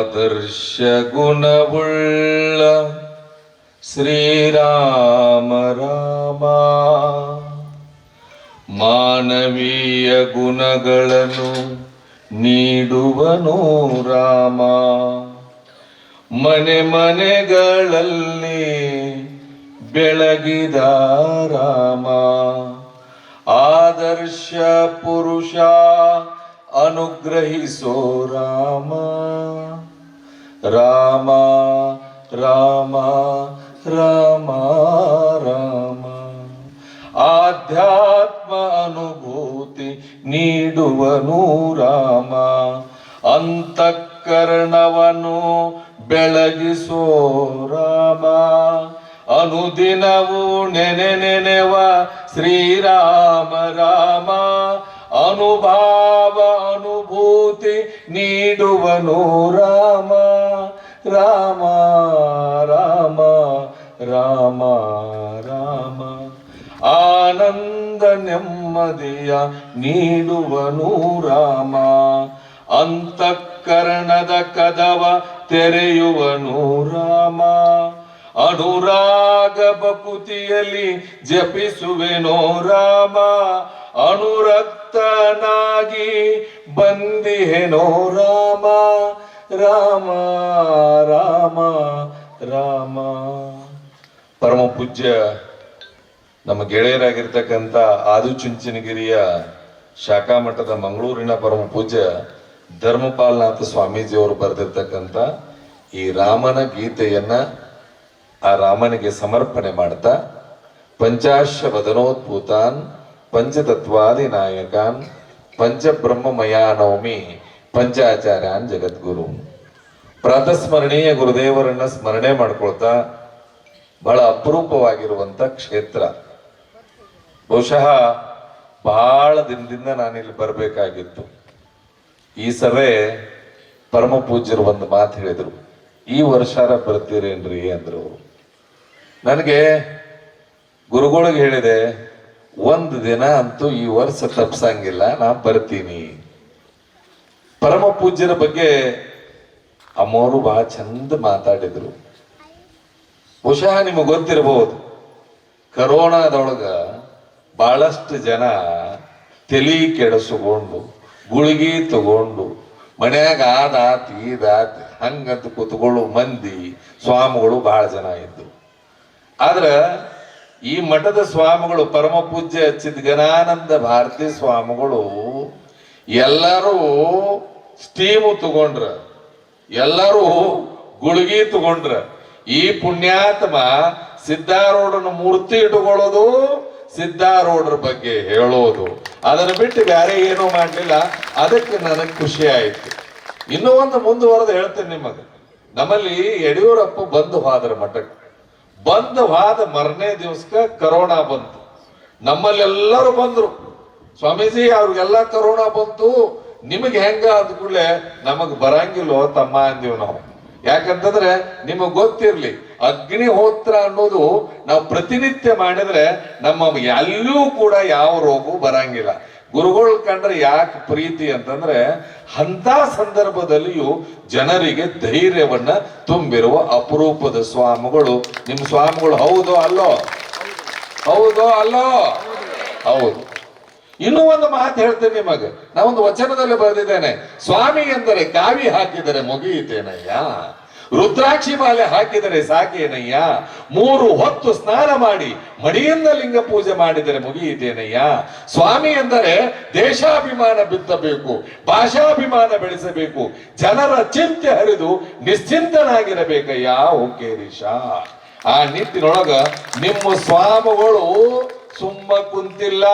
ಆದರ್ಶ ಗುಣವುಳ್ಳ ಶ್ರೀರಾಮ ರಾಮ. ಮಾನವೀಯ ಗುಣಗಳನ್ನು ನೀಡುವನು ರಾಮ. ಮನೆ ಮನೆಗಳಲ್ಲಿ ಬೆಳಗಿದ ರಾಮ. ಆದರ್ಶ ಪುರುಷ ಅನುಗ್ರಹಿಸೋ ರಾಮ. ರಾಮ ರಾಮ ರಾಮ ರಾಮ. ಆಧ್ಯಾತ್ಮ ಅನುಭೂತಿ ನೀಡುವನು ರಾಮ. ಅಂತಃಕರಣವನು ಬೆಳಗಿಸೋ ರಾಮ. ಅನುದಿನವು ನೆನೆ ನೆನೆವ ಶ್ರೀರಾಮ, ರಾಮ. ಅನುಭಾವ ಅನುಭೂತಿ ನೀಡುವನು ರಾಮ. ರಾಮ ರಾಮ ರಾಮ ರಾಮ. ಆನಂದ ನೆಮ್ಮದಿಯ ನೀಡುವನು ರಾಮ. ಅಂತಃಕರಣದ ಕದವ ತೆರೆಯುವನು ರಾಮ. ಅನುರಾಗ ಬಕುತಿಯಲ್ಲಿ ಜಪಿಸುವೆನೋ ರಾಮ. ಅನುರಕ್ತನಾಗಿ ಬಂದಿಹೆನೋ ರಾಮ. ರಾಮ ರಾಮ ರಾಮ. ಪರಮ ಪೂಜ್ಯ, ನಮ್ಮ ಗೆಳೆಯರಾಗಿರ್ತಕ್ಕಂಥ ಆದಿಚುಂಚನಗಿರಿಯ ಶಾಖಾ ಮಠದ ಮಂಗಳೂರಿನ ಪರಮ ಪೂಜ್ಯ ಧರ್ಮಪಾಲನಾಥ ಸ್ವಾಮೀಜಿಯವರು ಬರೆದಿರ್ತಕ್ಕಂಥ ಈ ರಾಮನ ಗೀತೆಯನ್ನ ಆ ರಾಮನಿಗೆ ಸಮರ್ಪಣೆ ಮಾಡ್ತಾ ಪಂಚಾಶ ವದನೋದ್ಭೂತಾನ್ ಪಂಚತತ್ವಾದಿ ನಾಯಕಾನ್ ಪಂಚಬ್ರಹ್ಮಮಯಾನವಮಿ ಪಂಚಾಚಾರ್ಯಾನ್ ಜಗದ್ಗುರು. ಪ್ರಾತಸ್ಮರಣೀಯ ಗುರುದೇವರನ್ನ ಸ್ಮರಣೆ ಮಾಡ್ಕೊಳ್ತಾ ಬಹಳ ಅಪರೂಪವಾಗಿರುವಂತ ಕ್ಷೇತ್ರ. ಬಹುಶಃ ಬಹಳ ದಿನದಿಂದ ನಾನಿಲ್ಲಿ ಬರಬೇಕಾಗಿತ್ತು. ಈ ಸಭೆ ಪರಮ ಪೂಜ್ಯರು ಒಂದು ಮಾತು ಹೇಳಿದ್ರು. ಈ ವರ್ಷಾರ ಬರ್ತೀರೇನ್ರಿ ಅಂದ್ರು. ನನಗೆ ಗುರುಗಳಿಗೆ ಹೇಳಿದೆ, ಒಂದು ದಿನ ಅಂತೂ ಈ ವರ್ಷ ತಪ್ಸಂಗಿಲ್ಲ ನಾ ಬರ್ತೀನಿ. ಪರಮ ಪೂಜ್ಯರ ಬಗ್ಗೆ ಅಮ್ಮವರು ಬಹಳ ಚಂದ ಮಾತಾಡಿದ್ರು. ಬಹುಶಃ ನಿಮಗೆ ಗೊತ್ತಿರಬಹುದು, ಕರೋನಾದೊಳಗ ಬಹಳಷ್ಟು ಜನ ತಲಿ ಕೆಡಿಸ್ಕೊಂಡು, ಗುಳಿಗೆ ತಗೊಂಡು, ಮನ್ಯಾಗ ಆದಾತ್ ಈದಾತ್ ಹಂಗಂತ ಕೂತ್ಕೊಳ್ಳೋ ಮಂದಿ, ಸ್ವಾಮಿಗಳು ಬಹಳ ಜನ ಇದ್ರು. ಆದ್ರ ಈ ಮಠದ ಸ್ವಾಮಿಗಳು ಪರಮ ಪೂಜ್ಯ ಚಿದ್ಗನಾನಂದ ಭಾರತಿ ಸ್ವಾಮಿಗಳು ಎಲ್ಲರೂ ಸ್ಟೀಮು ತಗೊಂಡ್ರ, ಎಲ್ಲರೂ ಗುಳಿಗೆ ತಗೊಂಡ್ರ. ಈ ಪುಣ್ಯಾತ್ಮ ಸಿದ್ಧಾರೂಢನ ಮೂರ್ತಿ ಇಟ್ಟುಕೊಳ್ಳೋದು ಸಿದ್ಧಾರೂಢರ ಬಗ್ಗೆ ಹೇಳೋದು. ಅದನ್ನು ಬಿಟ್ಟು ಬೇರೆ ಏನೂ ಮಾಡಲಿಲ್ಲ. ಅದಕ್ಕೆ ನನಗೆ ಖುಷಿ ಆಯ್ತು. ಇನ್ನೂ ಒಂದು ಮುಂದುವರೆದು ಹೇಳ್ತೇನೆ ನಿಮಗೆ. ನಮ್ಮಲ್ಲಿ ಯಡಿಯೂರಪ್ಪ ಬಂದು ಹೋದ್ರ ಮಠಕ್ಕೆ. ಬಂದು ಹೋದ ಮರನೇ ದಿವಸಕ್ಕೆ ಕರೋನಾ ಬಂತು. ನಮ್ಮಲ್ಲೆಲ್ಲರೂ ಬಂದ್ರು. ಸ್ವಾಮೀಜಿ ಅವ್ರಿಗೆಲ್ಲ ಕರೋನಾ ಬಂತು, ನಿಮಗೆ ಹೆಂಗ ಅದ್ ಕೂಡಲೇ ನಮಗ್ ಬರಂಗಿಲ್ಲೋ ತಮ್ಮ ಅಂದೀವಿ ನಾವು. ಯಾಕಂತಂದ್ರೆ ನಿಮಗ್ ಗೊತ್ತಿರ್ಲಿ ಅಗ್ನಿಹೋತ್ರ ಅನ್ನೋದು ನಾವು ಪ್ರತಿನಿತ್ಯ ಮಾಡಿದ್ರೆ ನಮ್ಮ ಎಲ್ಲೂ ಕೂಡ ಯಾವ ರೋಗವೂ ಬರಂಗಿಲ್ಲ. ಗುರುಗಳ್ ಕಂಡ್ರೆ ಯಾಕೆ ಪ್ರೀತಿ ಅಂತಂದ್ರೆ ಅಂತ ಸಂದರ್ಭದಲ್ಲಿಯೂ ಜನರಿಗೆ ಧೈರ್ಯವನ್ನ ತುಂಬಿರುವ ಅಪರೂಪದ ಸ್ವಾಮಿಗಳು. ನಿಮ್ ಸ್ವಾಮಿಗಳು ಹೌದೋ ಅಲ್ಲೋ? ಹೌದೋ ಅಲ್ಲೋ? ಹೌದು. ಇನ್ನೂ ಒಂದು ಮಾತು ಹೇಳ್ತೇನೆ ನಿಮಗೆ. ನಾವೊಂದು ವಚನದಲ್ಲಿ ಬರೆದಿದ್ದೇನೆ. ಸ್ವಾಮಿ ಎಂದರೆ ಕಾವಿ ಹಾಕಿದರೆ ಮುಗಿಯಿತೇನಯ್ಯ ರುದ್ರಾಕ್ಷಿ ಮಾಲೆ ಹಾಕಿದರೆ ಸಾಕೇನಯ್ಯ? ಮೂರು ಹೊತ್ತು ಸ್ನಾನ ಮಾಡಿ ಮಡಿಯಿಂದ ಲಿಂಗ ಪೂಜೆ ಮಾಡಿದರೆ ಮುಗಿಯಿತೇನಯ್ಯ ಸ್ವಾಮಿ ಎಂದರೆ ದೇಶಾಭಿಮಾನ ಬಿತ್ತಬೇಕು, ಭಾಷಾಭಿಮಾನ ಬೆಳೆಸಬೇಕು, ಜನರ ಚಿಂತೆ ಹರಿದು ನಿಶ್ಚಿಂತನಾಗಿರಬೇಕಯ್ಯ ಓಕೇರೀಶ ಆ ನಿಟ್ಟಿನೊಳಗ ನಿಮ್ಮ ಸ್ವಾಮಿಗಳು ಸುಮ್ಮ ಕುಂತಿಲ್ಲ.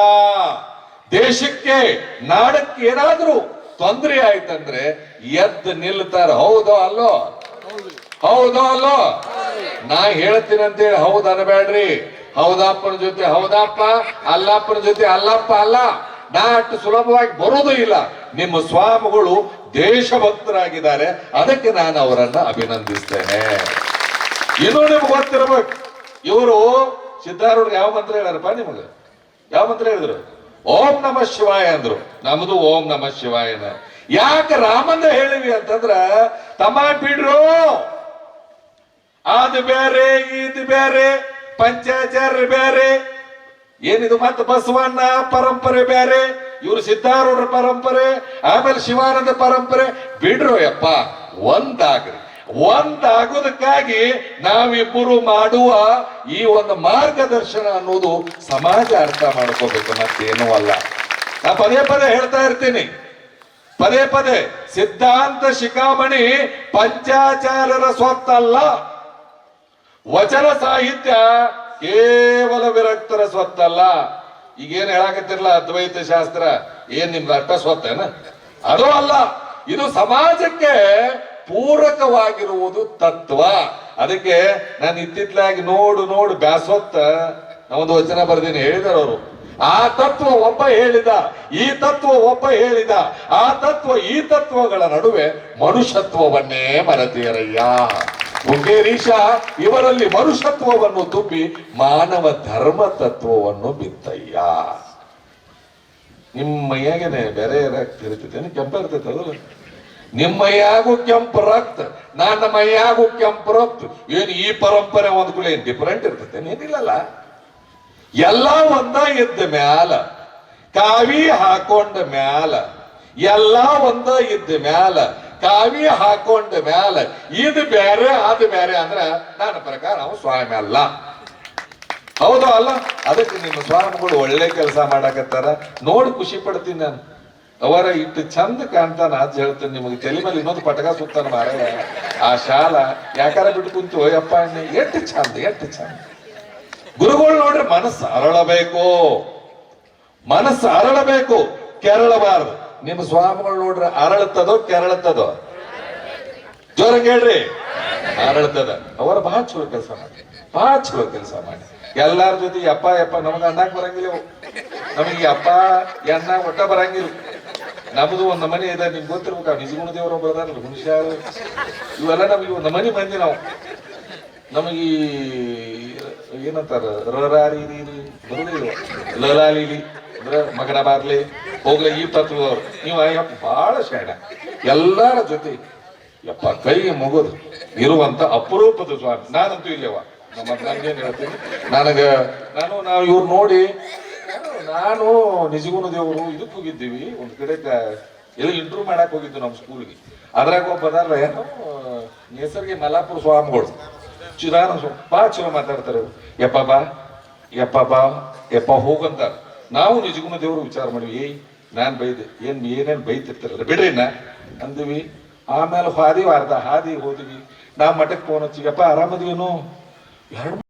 ದೇಶಕ್ಕೆ, ನಾಡಕ್ಕೆ ಏನಾದ್ರೂ ತೊಂದರೆ ಆಯ್ತಂದ್ರೆ ಎದ್ದು ನಿಲ್ತಾರ. ಹೌದೋ ಅಲ್ಲೋ? ಹೌದೋ ಅಲ್ಲೋ? ನಾ ಹೇಳ್ತೀನಿ ಅಂತೇಳಿ ಹೌದ್ ಅನ್ಬೇಡ್ರಿ ಹೌದಪ್ಪನ ಜೊತೆ ಹೌದಪ್ಪ, ಅಲ್ಲಪ್ಪನ ಜೊತೆ ಅಲ್ಲಪ್ಪ ಅಲ್ಲ. ನಾ ಅಷ್ಟು ಸುಲಭವಾಗಿ ಬರೋದು ಇಲ್ಲ. ನಿಮ್ಮ ಸ್ವಾಮಿಗಳು ದೇಶಭಕ್ತರಾಗಿದ್ದಾರೆ. ಅದಕ್ಕೆ ನಾನು ಅವರನ್ನ ಅಭಿನಂದಿಸ್ತೇನೆ. ಇನ್ನು ನಿಮ್ಗೆ ಗೊತ್ತಿರಬೇಕು, ಇವರು ಸಿದ್ಧಾರೂಢ ಯಾವ ಮಂತ್ರ ಹೇಳಾರಪ್ಪ ನಿಮಗೆ? ಯಾವ ಮಂತ್ರ ಹೇಳಿದ್ರು? ಓಂ ನಮ ಶಿವಾಯ ಅಂದ್ರು. ನಮ್ದು ಓಂ ನಮ ಶಿವಾಯನ ಯಾಕೆ ರಾಮಂದ ಹೇಳಿವಿ ಅಂತಂದ್ರ, ತಮ್ಮ ಬಿಡ್ರು. ಅದು ಬೇರೆ, ಇದು ಬೇರೆ ಪಂಚಾಚಾರ್ಯ ಬೇರೆ. ಏನಿದು ಮತ್ತೆ ಬಸವಣ್ಣ ಪರಂಪರೆ ಬೇರೆ, ಇವರು ಸಿದ್ಧಾರೂಢರ ಪರಂಪರೆ, ಆಮೇಲೆ ಶಿವಾನಂದ ಪರಂಪರೆ. ಬಿಡ್ರು ಯಪ್ಪ, ಒಂದಾಗ್ರಿ. ಒಂದಾಗೋದಕ್ಕಾಗಿ ನಾವಿಬ್ಬರು ಮಾಡುವ ಈ ಒಂದು ಮಾರ್ಗದರ್ಶನ ಅನ್ನೋದು ಸಮಾಜ ಅರ್ಥ ಮಾಡ್ಕೋಬೇಕು, ಮತ್ತೇನೂ ಅಲ್ಲ. ನಾ ಪದೇ ಪದೇ ಹೇಳ್ತಾ ಇರ್ತೀನಿ. ಪದೇ ಪದೇ ಸಿದ್ಧಾಂತ ಶಿಖಾಮಣಿ ಪಂಚಾಚಾರ್ಯರ ಸ್ವತ್ತಲ್ಲ. ವಚನ ಸಾಹಿತ್ಯ ಕೇವಲ ವಿರಕ್ತರ ಸ್ವತ್ತಲ್ಲ. ಈಗೇನ್ ಹೇಳಾಕತ್ತಿರಲ್ಲ ಅದ್ವೈತ ಶಾಸ್ತ್ರ? ಏನ್ ನಿಮ್ದು ಅರ್ಥ ಸ್ವತ್ತೇನ? ಅದು ಅಲ್ಲ. ಇದು ಸಮಾಜಕ್ಕೆ ಪೂರಕವಾಗಿರುವುದು ತತ್ವ. ಅದಕ್ಕೆ ನಾನು ಇತ್ತಿತ್ಲಾಗಿ ನೋಡು ನೋಡು ಬ್ಯಾಸೊತ್ತ ನಾವೊಂದು ವಚನ ಬರ್ದೀನಿ, ಹೇಳಿದಾರೆ ಅವರು. ಆ ತತ್ವ ಒಬ್ಬ ಹೇಳಿದ, ಈ ತತ್ವ ಒಬ್ಬ ಹೇಳಿದ, ಆ ತತ್ವ ಈ ತತ್ವಗಳ ನಡುವೆ ಮನುಷ್ಯತ್ವವನ್ನೇ ಮರತೀರಯ್ಯ. ಪುಂಗೇರೀಶ ಇವರಲ್ಲಿ ಮನುಷ್ಯತ್ವವನ್ನು ತುಂಬಿ ಮಾನವ ಧರ್ಮ ತತ್ವವನ್ನು ಬಿತ್ತಯ್ಯ. ನಿಮ್ಮ ಮೈಯಾಗೇನೆ ಬೇರೆ ರಕ್ತ ಇರ್ತೈತೆ ಕೆಂಪ ಇರ್ತೈತೆ ಅದಲ್ಲ ನಿಮ್ಮ ಮೈಯಾಗು ಕೆಂಪು ರಕ್ತ, ನನ್ನ ಮೈಯಾಗು ಕೆಂಪು ರಕ್ತ. ಏನು ಈ ಪರಂಪರೆ ಒಂದ್ ಕೂಡ ಏನ್ ಡಿಫರೆಂಟ್ ಇರ್ತದೆ ಏನಿಲ್ಲಲ್ಲ ಎಲ್ಲ ಒಂದ ಇದ್ದ ಮ್ಯಾಲ, ಕಾವಿ ಹಾಕೊಂಡ ಮ್ಯಾಲ, ಎಲ್ಲ ಒಂದ ಇದ್ದ ಮ್ಯಾಲ, ಕಾವಿ ಹಾಕೊಂಡ ಮ್ಯಾಲ. ಇದು ಬೇರೆ ಅದು ಬೇರೆ ಅಂದ್ರೆ ನನ್ನ ಪ್ರಕಾರ ಅವನು ಸ್ವಾಮಿ ಅಲ್ಲ. ಹೌದು ಅಲ್ಲ? ಅದಕ್ಕೆ ನಿಮ್ಮ ಸ್ವಾಮಿಗಳು ಒಳ್ಳೆ ಕೆಲಸ ಮಾಡಕತ್ತಾರ. ನೋಡಿ ಖುಷಿ ಪಡ್ತೀನಿ ನಾನು. ಅವರ ಇಟ್ಟು ಚಂದ ಕಾಣ್ತಾನ ಅಂತ ಹೇಳ್ತೇನೆ ನಿಮಗೆ. ತಲೆ ಮೇಲೆ ಇನ್ನೊಂದು ಪಟಕ ಸುತ್ತಾನ ಮಾರ. ಆ ಶಾಲ ಯಾಕಾರ ಬಿಟ್ಟು ಕುಂತು ಅಯ್ಯಪ್ಪ ಎಷ್ಟು ಚಂದ ಎಷ್ಟು ಚಂದ. ಗುರುಗಳು ನೋಡ್ರಿ ಮನಸ್ಸು ಅರಳಬೇಕು. ಮನಸ್ಸು ಅರಳಬೇಕು. ಕೆರಳಬಾರದು. ನಿಮ್ಮ ಸ್ವಾಮಿಗಳು ನೋಡ್ರಿ ಅರಳುತ್ತದೋ, ಕೆರಳುತ್ತದೋ? ಜೋರ ಹೇಳ್ರಿ. ಅರಳುತ್ತದ. ಅವರ ಬಹಳ ಚಲೋ ಕೆಲಸ ಮಾಡಿ. ಬಹಳ ಚಲೋ ಕೆಲಸ ಮಾಡಿ. ಎಲ್ಲಾರ ಜೊತೆ ಅಪ್ಪ ಯಪ್ಪ ನಮಗ ಅಣ್ಣಕ್ ಬರಂಗಿಲ್ಲ. ನಮಗೆ ಅಪ್ಪ ಎಣ್ಣ ಒಟ್ಟ ಬರಂಗಿಲ್ಲ. ನಮ್ದು ಒಂದ್ ಮನೆ ಇದೆ, ನಿಮ್ಗೆ ಗೊತ್ತಿರ್ಬೇಕು ನಿಜಗುಣ ದೇವರು ಬರ್ದಾರಲ್ಲ ಮನುಷ್ಯ ಇವೆಲ್ಲ ನಮಗೆ ಒಂದು ಮನೆ ಬಂದಿ ನಾವು. ನಮಗೆ ಏನಂತಾರ ರರಾರಿ ಬರುದಿಲ್ಲ ಲಲಾಲಿಲಿ ಅಂದ್ರೆ ಮಗನ ಬಾರ್ಲಿ ಹೋಗ್ಲಿ ಈ ತತ್ವದವ್ರು ನೀವು ಯಪ್ಪ ಬಹಳ ಶಾಣ ಎಲ್ಲರ ಜೊತೆ, ಯಪ್ಪ, ಕೈಗೆ ಮುಗೋದು, ಇರುವಂತ ಅಪರೂಪದ ಸ್ವಾಮಿ. ನಾನಂತೂ ಇಲ್ಲವ. ನಮ್ಮ ಏನ್ ಹೇಳ್ತೀನಿ. ನನಗ, ನಾನು, ನಾವು ಇವ್ರು ನೋಡಿ ನಾನು ನಿಜಗುಣ ದೇವರು, ಇದಕ್ಕೆ ಹೋಗಿದ್ದೀವಿ. ಒಂದ್ ಕಡೆ ಎಲ್ಲ ಇಂಟರ್ವ್ಯೂ ಮಾಡಕ್ ಹೋಗಿದ್ದು ನಮ್ಮ ಸ್ಕೂಲ್ಗೆ ಅದ್ರಾಗ ಒಬ್ಬ ಅದಾರ ಏನು, ನೇಸರ್ಗೆ ಮಲಾಪುರ ಸ್ವಾಮಿಗಳು. ಚಿರಾನ ಸ್ವಾಮಿ, ಬಾ ಚಲೋ ಮಾತಾಡ್ತಾರೆ ಯಪ್ಪ ಬಾ ಯಪ್ಪ ಬಾ, ಯಪ್ಪ ಹೋಗಂತ ನಾವು ನಿಜಗುಣ ದೇವರು ವಿಚಾರ ಮಾಡಿವಿ, ಏಯ್, ನಾನ್ ಬೈದೆ, ಏನ್, ಏನೇನ್ ಬೈತಿರ್ತಾರಲ್ಲ, ಬಿಡ್ರಿ ನಾ ಅಂದಿವಿ, ಆಮೇಲೆ ಹಾದಿ ವಾರ್ದ ಹಾದಿ ಹೋದ್ವಿ. ನಾ ಮಠಕ್ಕೆ ಫೋನ್ ಹಚ್ಚಿಗಪ್ಪ ಆರಾಮದಿವೇನು? ಎರಡು